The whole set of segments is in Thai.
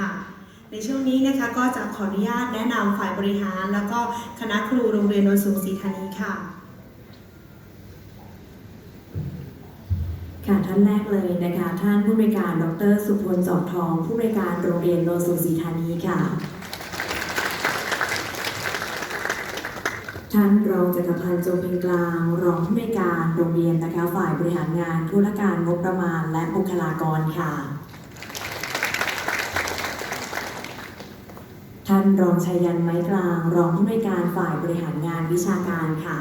ค่ะ ในช่วงนี้นะคะก็จะขออนุญาตแนะนำฝ่ายบริหาร แล้วก็คณะครูโรงเรียนโนนสูงศรีธานีค่ะ ค่ะท่านแรกเลยนะคะ ท่านผู้บริการดร สุพลจอบทอง ผู้บริการโรงเรียนโนนสูงศรีธานีค่ะ ท่านรองจักรพันธ์จงเพ็งกลาง รองผู้บริการโรงเรียนนะคะ ฝ่ายบริหารงานธุรการงบประมาณและบุคลากรค่ะ ท่านรองชัยยันไม้กลาง รองผู้บริการฝ่ายบริหารงานวิชาการค่ะ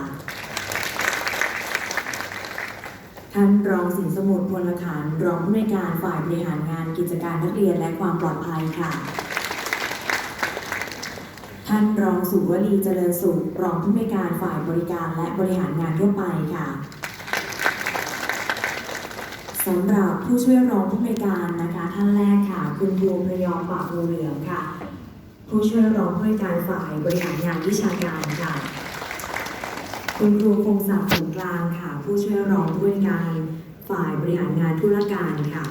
ท่านรองสินสมุทรพลขันรองผู้ในวยการฝ่ายบริหารงานกิจการนักเรียนและความปลอดภัยค่ะ ท่านรองสุวลีเจริญสุขรองผู้ในวยการฝ่ายบริการและบริหารงานทั่วไปค่ะสำหรับผู้ช่วยรองผู้ในวยการนะคะท่านแรกค่ะ คุณครูพยอมปากงูเหลือ ผู้ช่วยรองผู้ในวยการฝ่ายบริหารงานวิชาการค่ะ คุณครูคงศักดิ์ผลกลางค่ะ ผู้ช่วยรองผู้ในวยการฝ่ายบริหารงานธุรการค่ะ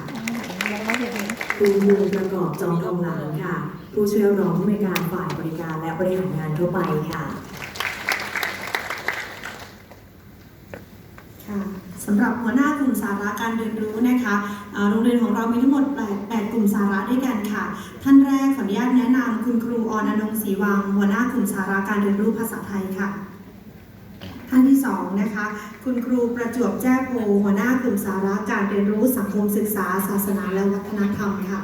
คุณครูประกอบจองทองหลังค่ะ ผู้ช่วยรองผู้ในวยการฝ่ายบริการและบริหารงานทั่วไปค่ะ ค่ะสำหรับหัวหน้ากลุ่มสาระการเรียนรู้นะคะโรงเรียนของเรามีทั้งหมด 8 กลุ่มสาระด้วยกันค่ะ ท่านแรกขออนุญาตแนะนำคุณครูออนอนงศรีวัง หัวหน้ากลุ่มสาระการเรียนรู้ภาษาไทยค่ะ ท่านที่สองนะคะ คุณครูประจวบแจ้โพหัวหน้ากลุ่มสาระการเรียนรู้สังคมศึกษา ศาสนาและวัฒนธรรมค่ะ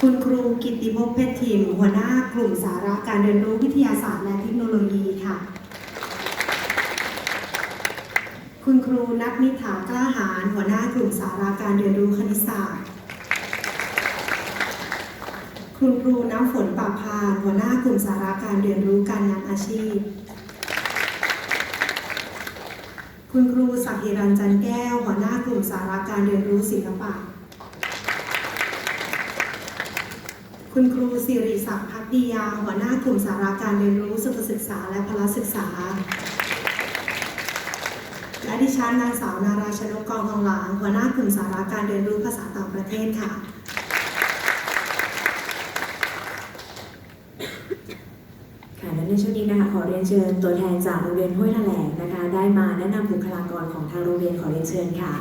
คุณครูกิตติภพเพชรทิมหัวหน้ากลุ่มสาระการเรียนรู้วิทยาศาสตร์และเทคโนโลยีค่ะ คุณครูนัทนิถากล้าหาญหัวหน้ากลุ่มสาระการเรียนรู้คณิตศาสตร์ คุณครูน้ำฝนปราพานหัวหน้ากลุ่มสาระการเรียนรู้การงานอาชีพ คุณครูสักหิรันจันแก้ว หัวหน้ากลุ่มสาระการเรียนรู้ศิลปะ คุณครูสิริศักดิ์พักดียา หัวหน้ากลุ่มสาระการเรียนรู้สุขศึกษาและพละศึกษา และดิฉันนางสาวนาราชนกกองทองหลางหัวหน้ากลุ่มสาระการเรียนรู้ภาษาต่างประเทศค่ะ ค่ะและในช่วงนี้นะคะขอเรียนเชิญตัวแทนจากโรงเรียนห้วยแถลงนะคะ ได้มาแนะนำบุคลากรของทางโรงเรียนขอเรียนเชิญค่ะ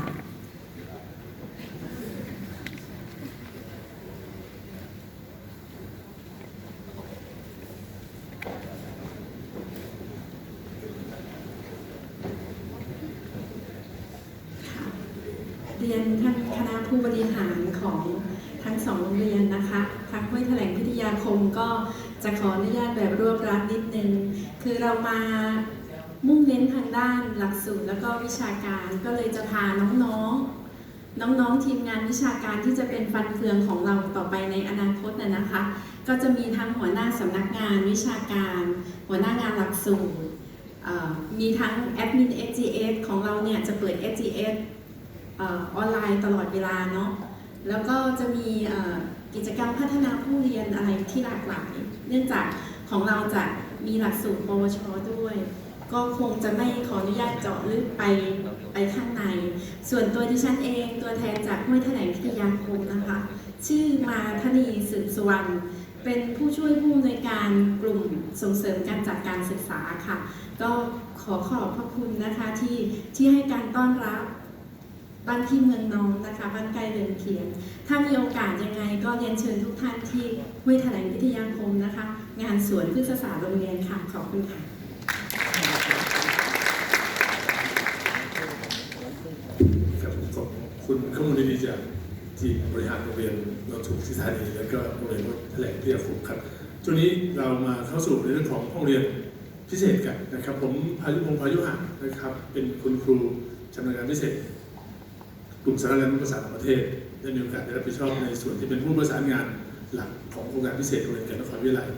เรียนท่านคณะผู้บริหารของทั้งสองโรงเรียนนะคะทางห้วยแถลงพิทยาคมก็จะขออนุญาตแบบรวบรัดนิดนึง คือเรามามุ่งเน้นทางด้านหลักสูตรแล้วก็วิชาการก็เลยจะพาน้องๆ น้องๆทีมงานวิชาการที่จะเป็นฟันเฟืองของเราต่อไปในอนาคตนะนะคะ ก็จะมีทั้งหัวหน้าสำนักงานวิชาการ หัวหน้างานหลักสูตรมีทั้งแอดมิน SGS ของเราเนี่ยจะเปิด SGS เออนไลน์ตลอดเวลาเนาะแล้วก็จะมีกิจกรรมพัฒนาผู้เรียนอะไรที่หลากหลาย เนื่องจากของเราจะมีหลักสูตรปวชด้วย ก็คงจะไม่ขออนุญาตเจาะลึกไปไปข้างใน ส่วนตัวดิฉันเองตัวแทนจากห้วยแถลงพิทยาคมนะคะ ชื่อมาธนีสืบสุวรรณเป็นผู้ช่วยผู้อำนวยการกลุ่มส่งเสริมการจัดการศึกษาค่ะ ก็ขอขอบพระคุณนะคะที่ที่ให้การต้อนรับ บ้านที่เมืองน้องนะคะบ้านใกล้เรือนเคียง ถ้ามีโอกาสยังไงก็เรียนเชิญทุกท่านที่ห้วยแถลงวิทยาคมนะคะ งานสวนพฤกษศาสตร์โรงเรียนค่ะ ขอบคุณค่ะครับขอบคุณข้อมูลดีๆจากทีมบริหารโรงเรียนนนทบุรีธานี และก็โรงเรียนวัดแถลงพิทยาคมครับช่วงนี้เรามาเข้าสู่ในเรื่องของห้องเรียนพิเศษกันนะครับ ผมพายุพงพายุหันนะครับ เป็นคุณครูชำนาญการพิเศษ กลุ่มสารการภาษาต่างประเทศ ได้มีโอกาสได้รับผิดชอบในส่วนที่เป็นผู้ประสานงานหลักของโครงการพิเศษโรงเรียนแก่นนครวิทยาลัย